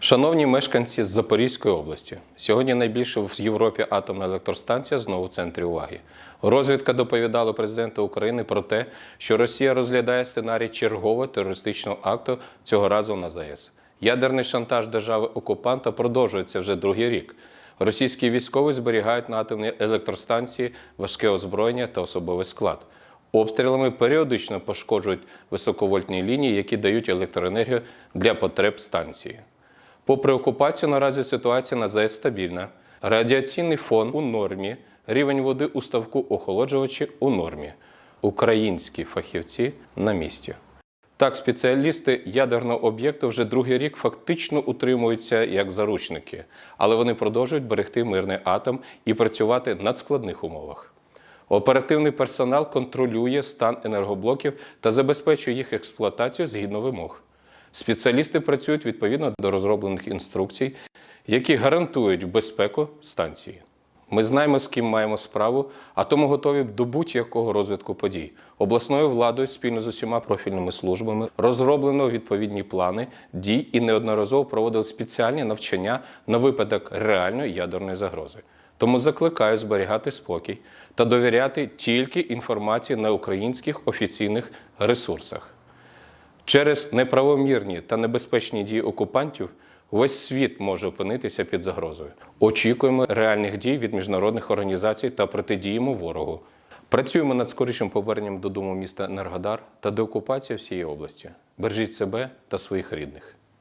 Шановні мешканці з Запорізької області, сьогодні найбільша в Європі атомна електростанція знову в центрі уваги. Розвідка доповідала президенту України про те, що Росія розглядає сценарій чергового терористичного акту цього разу на ЗАЕС. Ядерний шантаж держави окупанта продовжується вже другий рік. Російські військові зберігають на атомній електростанції важке озброєння та особовий склад. Обстрілами періодично пошкоджують високовольтні лінії, які дають електроенергію для потреб станції. Попри окупацію, наразі ситуація на ЗАЕС стабільна. Радіаційний фон у нормі, рівень води у ставку охолоджувачі у нормі. Українські фахівці на місці. Так, спеціалісти ядерного об'єкту вже другий рік фактично утримуються як заручники, але вони продовжують берегти мирний атом і працювати в надскладних умовах. Оперативний персонал контролює стан енергоблоків та забезпечує їх експлуатацію згідно вимог. Спеціалісти працюють відповідно до розроблених інструкцій, які гарантують безпеку станції. Ми знаємо, з ким маємо справу, а тому готові до будь-якого розвитку подій. Обласною владою спільно з усіма профільними службами розроблено відповідні плани дій і неодноразово проводили спеціальні навчання на випадок реальної ядерної загрози. Тому закликаю зберігати спокій та довіряти тільки інформації на українських офіційних ресурсах. Через неправомірні та небезпечні дії окупантів весь світ може опинитися під загрозою. Очікуємо реальних дій від міжнародних організацій та протидіємо ворогу. Працюємо над скорішим поверненням додому міста Енергодар та деокупація всієї області. Бережіть себе та своїх рідних.